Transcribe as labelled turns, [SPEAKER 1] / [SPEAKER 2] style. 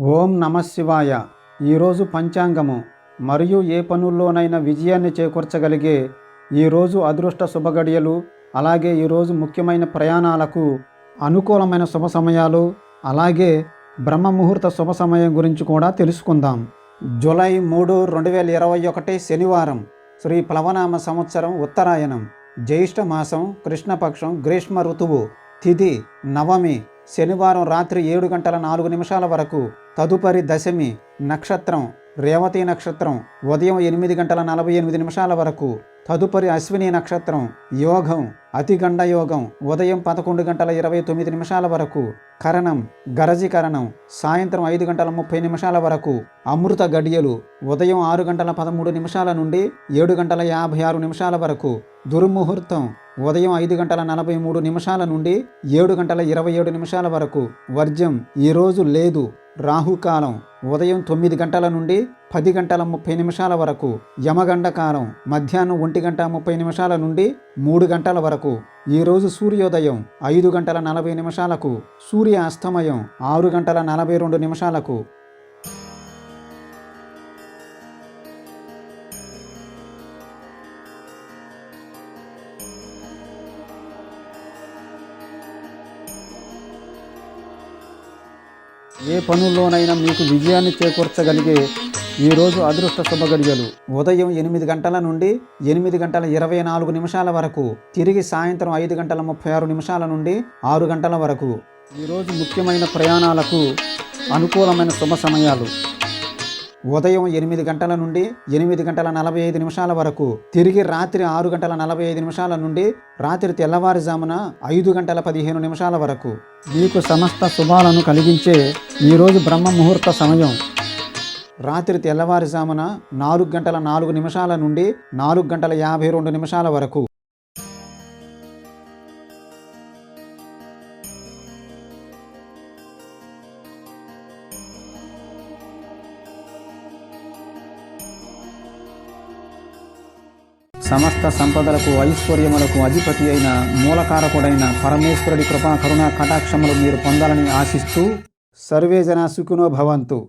[SPEAKER 1] ఓం నమ శివాయ. ఈరోజు పంచాంగము. మరియు ఏ పనుల్లోనైనా విజయాన్ని చేకూర్చగలిగే ఈరోజు అదృష్ట శుభగడియలు అలాగే ఈరోజు ముఖ్యమైన ప్రయాణాలకు అనుకూలమైన శుభ సమయాలు అలాగే బ్రహ్మ ముహూర్త శుభ సమయం గురించి కూడా తెలుసుకుందాం. జూలై మూడు రెండు వేల ఇరవై ఒకటి శనివారం శ్రీ ప్లవనామ సంవత్సరం ఉత్తరాయణం జ్యేష్ఠ మాసం కృష్ణపక్షం గ్రీష్మ ఋతువు తిథి నవమి శనివారం రాత్రి ఏడు గంటల నాలుగు నిమిషాల వరకు తదుపరి దశమి నక్షత్రం రేవతి నక్షత్రం ఉదయం ఎనిమిది గంటల నలభై ఎనిమిది నిమిషాల వరకు తదుపరి అశ్విని నక్షత్రం యోగం అతిగండ యోగం ఉదయం పదకొండు గంటల ఇరవై తొమ్మిది నిమిషాల వరకు కరణం గరజీకరణం సాయంత్రం ఐదు గంటల ముప్పై నిమిషాల వరకు అమృత గడియలు ఉదయం ఆరు గంటల పదమూడు నిమిషాల నుండి ఏడు గంటల యాభై ఆరు నిమిషాల వరకు దుర్ముహూర్తం ఉదయం ఐదు గంటల నలభై మూడు నిమిషాల నుండి ఏడు గంటల ఇరవై ఏడు నిమిషాల వరకు వర్జ్యం ఈరోజు లేదు రాహుకాలం. ఉదయం తొమ్మిది గంటల నుండి పది గంటల ముప్పై నిమిషాల వరకు యమగండ కాలం మధ్యాహ్నం ఒంటి గంట ముప్పై నిమిషాల నుండి మూడు గంటల వరకు. ఈరోజు సూర్యోదయం ఐదు గంటల నలభై నిమిషాలకు సూర్య అస్తమయం ఆరు గంటల నలభై రెండు నిమిషాలకు. ఏ పనుల్లోనైనా మీకు విజయాన్ని చేకూర్చగలిగే ఈరోజు అదృష్ట శుభగడియలు ఉదయం ఎనిమిది గంటల నుండి ఎనిమిది గంటల ఇరవై నాలుగు నిమిషాల వరకు తిరిగి సాయంత్రం ఐదు గంటల ముప్పై ఆరు నిమిషాల నుండి ఆరు గంటల వరకు. ఈరోజు ముఖ్యమైన ప్రయాణాలకు అనుకూలమైన శుభ సమయాలు. ఉదయం ఎనిమిది గంటల నుండి ఎనిమిది గంటల నలభై ఐదు నిమిషాల వరకు తిరిగి రాత్రి ఆరు గంటల నలభై ఐదు నిమిషాల నుండి రాత్రి తెల్లవారుజామున ఐదు గంటల పదిహేను నిమిషాల వరకు. మీకు సమస్త శుభాలను కలిగించే ఈరోజు బ్రహ్మ ముహూర్త సమయం. రాత్రి తెల్లవారుజామున నాలుగు గంటల నాలుగు నిమిషాల నుండి నాలుగు గంటల యాభై రెండు నిమిషాల వరకు. సమస్త సంపదలకు ఐశ్వర్యములకు అధిపతి అయిన మూలకారకుడైన పరమేశ్వరుడి కృపా కరుణా కటాక్షములు మీరు పొందాలని ఆశిస్తూ సర్వే జన సుఖినో భవంతు.